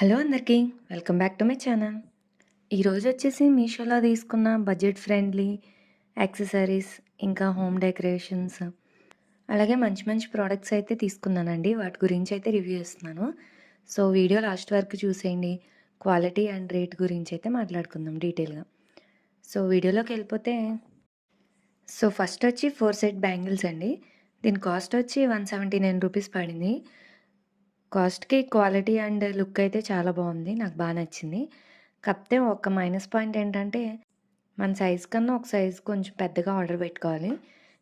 Hello అందరికీ welcome back to my channel. ఈరోజు వచ్చేసి మీషోలో తీసుకున్న బడ్జెట్ ఫ్రెండ్లీ యాక్సెసరీస్ ఇంకా హోమ్ డెకరేషన్స్ అలాగే మంచి మంచి ప్రోడక్ట్స్ అయితే తీసుకున్నానండి. వాటి గురించి అయితే రివ్యూ ఇస్తున్నాను సో వీడియో లాస్ట్ వరకు చూసేయండి. క్వాలిటీ అండ్ రేట్ గురించి అయితే మాట్లాడుకుందాం డీటెయిల్గా. సో వీడియోలోకి వెళ్ళిపోతే సో ఫస్ట్ వచ్చి ఫోర్ సెట్ బ్యాంగిల్స్ అండి. దీని కాస్ట్ వచ్చి వన్ సెవెంటీ నైన్ రూపీస్ పడింది. కాస్ట్కి క్వాలిటీ అండ్ లుక్ అయితే చాలా బాగుంది. నాకు బాగా నచ్చింది. కాకపోతే ఒక మైనస్ పాయింట్ ఏంటంటే మన సైజ్ కన్నా ఒక సైజ్ కొంచెం పెద్దగా ఆర్డర్ పెట్టుకోవాలి.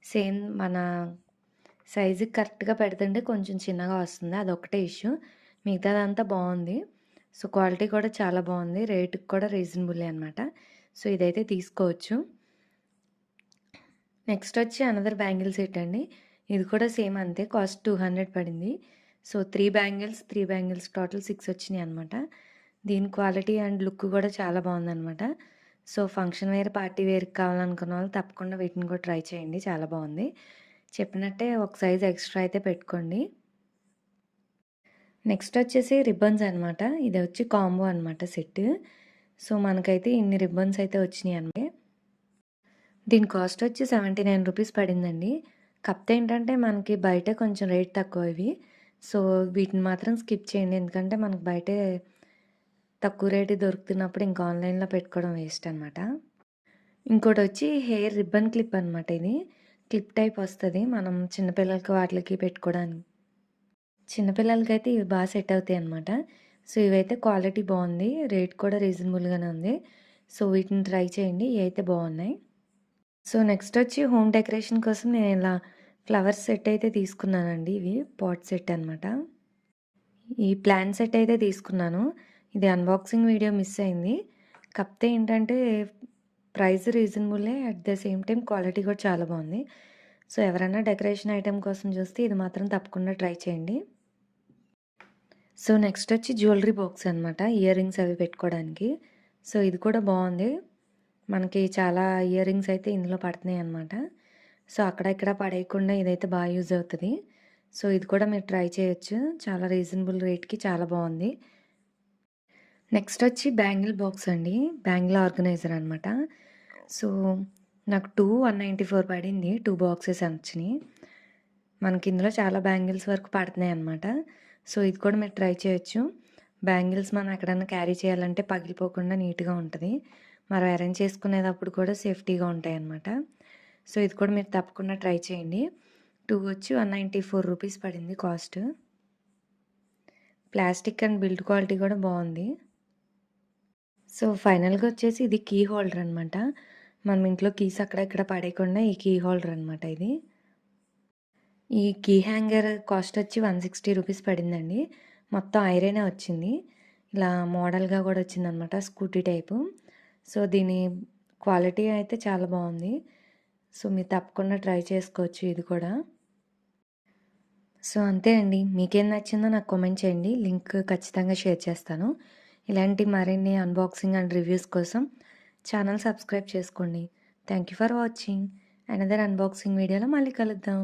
సేమ్ మన సైజుకి కరెక్ట్గా పెడుతుంటే కొంచెం చిన్నగా వస్తుంది. అదొకటే ఇష్యూ. మిగతాదంతా బాగుంది. సో క్వాలిటీ కూడా చాలా బాగుంది. రేటుకి కూడా రీజనబుల్ అనమాట సో ఇదైతే తీసుకోవచ్చు. నెక్స్ట్ వచ్చి అనదర్ బ్యాంగిల్ సెట్ అండి. ఇది కూడా సేమ్ అంతే. కాస్ట్ టూ హండ్రెడ్ పడింది. So three bangles three bangles total six వచ్చినాయి అనమాట దీని క్వాలిటీ అండ్ లుక్ కూడా చాలా బాగుందనమాట so function wear party wear కావాలనుకున్న వాళ్ళు తప్పకుండా వీటిని కూడా ట్రై చేయండి. చాలా బాగుంది. చెప్పినట్టే ఒక సైజ్ ఎక్స్ట్రా అయితే పెట్టుకోండి. నెక్స్ట్ వచ్చేసి రిబ్బన్స్ అనమాట ఇది వచ్చి కాంబో అనమాట సెట్. సో మనకైతే ఇన్ని రిబ్బన్స్ అయితే వచ్చినాయి అనమాట దీని కాస్ట్ వచ్చి సెవెంటీ నైన్ రూపీస్ పడిందండి. కప్తే ఏంటంటే మనకి బయట కొంచెం రేట్ తక్కువ ఇవి. సో వీటిని మాత్రం స్కిప్ చేయండి. ఎందుకంటే మనకు బయటే తక్కువ రేటు దొరుకుతున్నప్పుడు ఇంకా ఆన్లైన్లో పెట్టుకోవడం వేస్ట్ అనమాట ఇంకోటి వచ్చి హెయిర్ రిబ్బన్ క్లిప్ అనమాట ఇది. క్లిప్ టైప్ వస్తుంది. మనం చిన్నపిల్లలకి వాటికి పెట్టుకోవడానికి. చిన్నపిల్లలకి అయితే ఇవి బాగా సెట్ అవుతాయి అనమాట సో ఇవైతే క్వాలిటీ బాగుంది. రేట్ కూడా రీజనబుల్గానే ఉంది. సో వీటిని ట్రై చేయండి. ఇవి అయితే బాగున్నాయి. సో నెక్స్ట్ వచ్చి హోమ్ డెకరేషన్ కోసం నేను ఇలా ఫ్లవర్ సెట్ అయితే తీసుకున్నానండి ఇవి పాట్ సెట్ అనమాట ఈ ప్లాన్ సెట్ అయితే తీసుకున్నాను. ఇది అన్బాక్సింగ్ వీడియో మిస్ అయింది. కాకపోతే ఏంటంటే price రీజనబులే at the same time quality కూడా చాలా బాగుంది. సో ఎవరైనా డెకరేషన్ ఐటెం కోసం చూస్తే ఇది మాత్రం తప్పకుండా ట్రై చేయండి. సో నెక్స్ట్ వచ్చి జ్యువెలరీ బాక్స్ అనమాట ఇయర్ రింగ్స్ అవి పెట్టుకోవడానికి. సో ఇది కూడా బాగుంది. మనకి చాలా ఇయర్ రింగ్స్ అయితే ఇందులో పడుతున్నాయి అనమాట సో అక్కడ ఇక్కడ పడేయకుండా ఇదైతే బాగా యూజ్ అవుతుంది. సో ఇది కూడా మీరు ట్రై చేయొచ్చు. చాలా రీజనబుల్ రేట్కి చాలా బాగుంది. నెక్స్ట్ వచ్చి బ్యాంగిల్ బాక్స్ అండి. బ్యాంగిల్ ఆర్గనైజర్ అనమాట సో నాకు టూ వన్ నైంటీ ఫోర్ పడింది. టూ బాక్సెస్ వచ్చినాయి. మనకి ఇందులో చాలా బ్యాంగిల్స్ వరకు పడుతున్నాయి అనమాట సో ఇది కూడా మీరు ట్రై చేయొచ్చు. బ్యాంగిల్స్ మనం ఎక్కడన్నా క్యారీ చేయాలంటే పగిలిపోకుండా నీట్గా ఉంటుంది. మరి అరేంజ్ చేసుకునేటప్పుడు కూడా సేఫ్టీగా ఉంటాయి అన్నమాట సో ఇది కూడా మీరు తప్పకుండా ట్రై చేయండి. టూ వచ్చి వన్ నైంటీ ఫోర్ రూపీస్ పడింది cost. Plastic and build quality కూడా బాగుంది. సో ఫైనల్గా వచ్చేసి ఇది కీ హోల్డర్ అనమాట మనం ఇంట్లో కీస్ అక్కడ ఇక్కడ పడేయకుండా ఈ కీ హోల్డర్ అనమాట ఇది. ఈ కీ హ్యాంగర్ కాస్ట్ వచ్చి వన్ సిక్స్టీ రూపీస్ పడిందండి. మొత్తం ఐరనే వచ్చింది. ఇలా మోడల్గా కూడా వచ్చిందనమాట స్కూటీ టైపు. సో దీని క్వాలిటీ అయితే చాలా బాగుంది. సో మీరు తప్పకుండా ట్రై చేసుకోవచ్చు ఇది కూడా. సో అంతే అండి. మీకేం నచ్చిందో నాకు కామెంట్ చేయండి. లింక్ ఖచ్చితంగా షేర్ చేస్తాను. ఇలాంటి మరిన్ని అన్బాక్సింగ్ అండ్ రివ్యూస్ కోసం ఛానల్ సబ్స్క్రైబ్ చేసుకోండి. Thank you for watching. Another unboxing వీడియోలో మళ్ళీ కలుద్దాం.